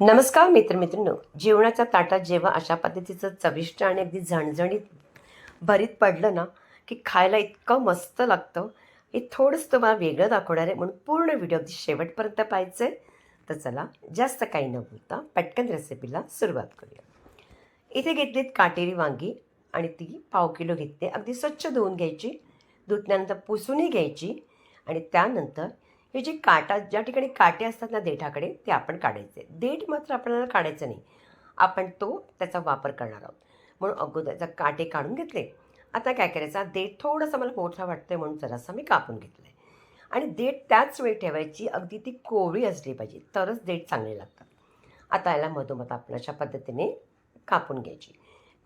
नमस्कार मित्रमित्रांनो जेवणाच्या ताटात जेव्हा अशा पद्धतीचं चविष्ट आणि अगदी झणझणीत भरीत पडलं ना की खायला इतकं मस्त लागतं हे थोडंसं तुम्हाला वेगळं दाखवणार आहे म्हणून पूर्ण व्हिडिओ अगदी शेवटपर्यंत पाहायचं आहे तर चला जास्त काही न बोलता पटकन रेसिपीला सुरुवात करूया. इथे घेतलीत काटेरी वांगी आणि ती पाव किलो घेतली. अगदी स्वच्छ धुवून घ्यायची. धुतल्यानंतर पुसूनही घ्यायची आणि त्यानंतर हे जे काटा ज्या ठिकाणी काटे असतात ना देठाकडे ते आपण काढायचे. देठ मात्र आपल्याला काढायचं नाही. आपण तो त्याचा वापर करणार आहोत. म्हणून अगोदरचा काटे काढून घेतले आता काय करायचा? देठ थोडंसं मला मोठा वाटतंय म्हणून जरासा मी कापून घेतलं आहे आणि देठ त्याच वेळी ठेवायची अगदी ती कोवळी असली पाहिजे तरच देठ चांगले लागतात. आता याला मधोमध आपण अशा पद्धतीने कापून घ्यायची.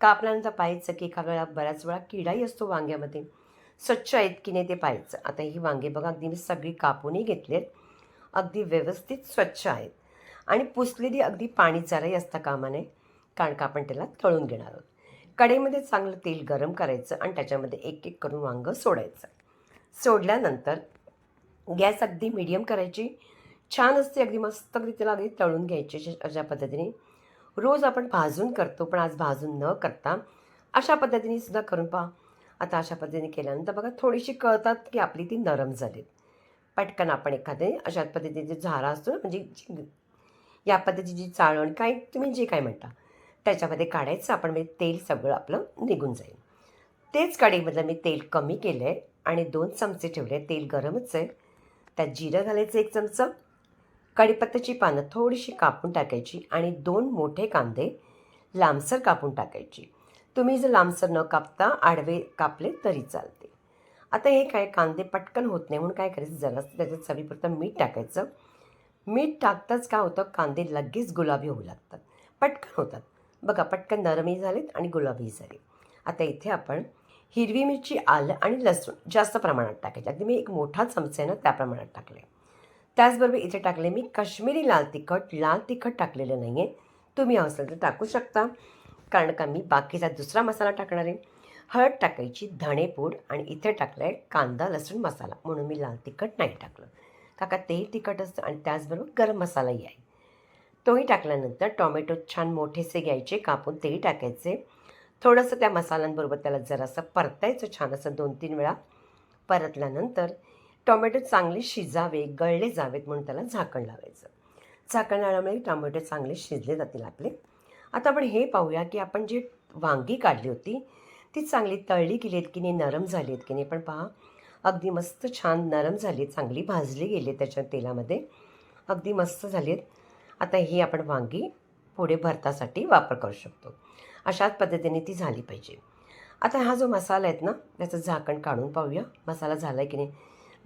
कापल्यानंतर पाहायचं की एका वेळा बऱ्याच वेळा किडाही असतो वांग्यामध्ये. स्वच्छ आहेत की नाही ते पाहायचं. आता ही वांगे बघा अगदी मी सगळी कापूनही घेतलेत. अगदी व्यवस्थित स्वच्छ आहेत. आणि पुसलेली अगदी पाणी चाराही असता कामा नये कारण का आपण त्याला तळून घेणार आहोत. कढईमध्ये चांगलं तेल गरम करायचं आणि त्याच्यामध्ये एक एक करून वांगं सोडायचं. सोडल्यानंतर गॅस अगदी मिडियम करायची. छान असते अगदी मस्त अगदी त्याला अगदी तळून घ्यायची अशा पद्धतीने. रोज आपण भाजून करतो पण आज भाजून न करता अशा पद्धतीने सुद्धा करून पहा. आता अशा पद्धतीने केल्यानंतर बघा थोडीशी कळतात की आपली ती नरम झाली पटकन आपण एखादे अशा पद्धतीचे झारा असतो म्हणजे या पद्धतीची जी चाळण काय तुम्ही जे काय म्हणता त्याच्यामध्ये काढायचं आपण म्हणजे तेल सगळं आपलं निघून जाईल. तेच कढईमधलं मी तेल कमी केलं आहे आणि दोन चमचे ठेवले तेल गरमच आहे. त्यात जिरं घालायचं एक चमचा कढीपत्त्याची पानं थोडीशी कापून टाकायची आणि दोन मोठे कांदे लांबसर कापून टाकायची. तुम्ही जर लांबसर न कापता आडवे कापले तरी चालते. आता हे काय कांदे पटकन होत नाही म्हणून काय करायचं? जरा त्याच्यात चवीपुरतं मीठ टाकायचं. मीठ टाकताच काय होतं? कांदे लगेच गुलाबी होऊ लागतात. पटकन होतात. बघा पटकन नरमही झालेत आणि गुलाबी झाले. आता इथे आपण हिरवी मिरची आलं आणि लसूण जास्त प्रमाणात टाकायचे. अगदी मी एक मोठा चमचा आहे ना त्या प्रमाणात टाकले त्याचबरोबर इथे टाकले मी काश्मीरी लाल तिखट. लाल तिखट टाकलेलं नाही आहे तुम्ही असेल तर टाकू शकता. कारण का मी बाकीचा दुसरा मसाला टाकणार आहे. हळद टाकायची धणेपूड आणि इथे टाकलं आहे कांदा लसूण मसाला. म्हणून मी लाल तिखट नाही टाकलं. काका तेही तिखट असतं आणि त्याचबरोबर गरम मसालाही आहे. तोही टाकल्यानंतर टॉमॅटो छान मोठेसे घ्यायचे कापून तेही टाकायचे. थोडंसं त्या मसाल्यांबरोबर त्याला जरासं परतायचं छान असं दोन तीन वेळा परतल्यानंतर टोमॅटो चांगले शिजावे गळले जावेत म्हणून त्याला झाकण लावायचं. झाकण लावल्यामुळे टोमॅटो चांगले शिजले जातील आपले. आता आपण हे पाहूया की आपण जी वांगी काढली होती ती चांगली तळली गेली आहेत की नाही नरम झाली आहेत की नाही? पण पहा अगदी मस्त छान नरम झाली चांगली भाजली गेली त्याच्या तेलामध्ये. अगदी मस्त झाली आहेत आता ही आपण वांगी पुढे भरतासाठी वापर करू शकतो. अशाच पद्धतीने ती झाली पाहिजे. आता हा जो मसाला आहेत ना त्याचं झाकण काढून पाहूया. मसाला झाला आहे की नाही?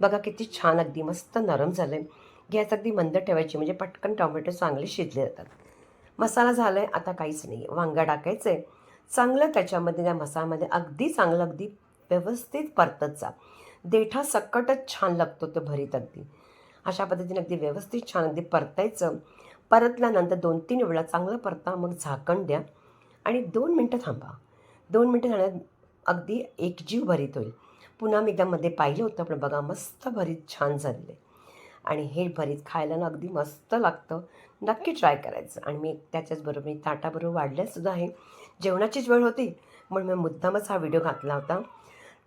बघा किती छान अगदी मस्त नरम झालं आहे गॅस अगदी मंद ठेवायची म्हणजे पटकन टोमॅटो चांगले शिजले जातात. मसाला झाला आहे आता काहीच नाही वांगा टाकायचं आहे चांगलं त्याच्यामध्ये त्या मसाल्यामध्ये अगदी चांगलं अगदी व्यवस्थित परतत जा. देठा सकटच छान लागतो तो भरीत अगदी. अशा पद्धतीने अगदी व्यवस्थित छान अगदी परतायचं. परतल्यानंतर दोन तीन वेळा चांगलं परता मग झाकण द्या. आणि दोन मिनटं थांबा. दोन मिनटं झाल्यात अगदी एकजीव भरीत होईल. पुन्हा मी एकदामध्ये पाहिलं होतं पण बघा मस्त भरीत छान झालेलं आहे. आणि हे भरीत खायला ना अगदी मस्त लागतं. नक्की ट्राय करायचं. आणि मी त्याच्याचबरोबर मी ताटाबरोबर वाढल्यासुद्धा आहे. जेवणाचीच वेळ होती म्हणून मी मुद्दामच हा व्हिडिओ घातला होता.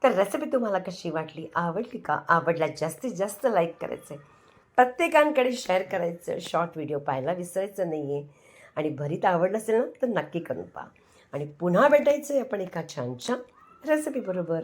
तर रेसिपी तुम्हाला कशी वाटली आवडली का? आवडला जास्तीत जास्त लाईक करायचं आहे प्रत्येकांकडे शेअर करायचं शॉर्ट व्हिडिओ पाहायला विसरायचं नाही आहे आणि भरीत आवडलं असेल ना तर नक्की करून पहा. आणि पुन्हा भेटायचं आहे आपण एका छानच्या रेसिपीबरोबर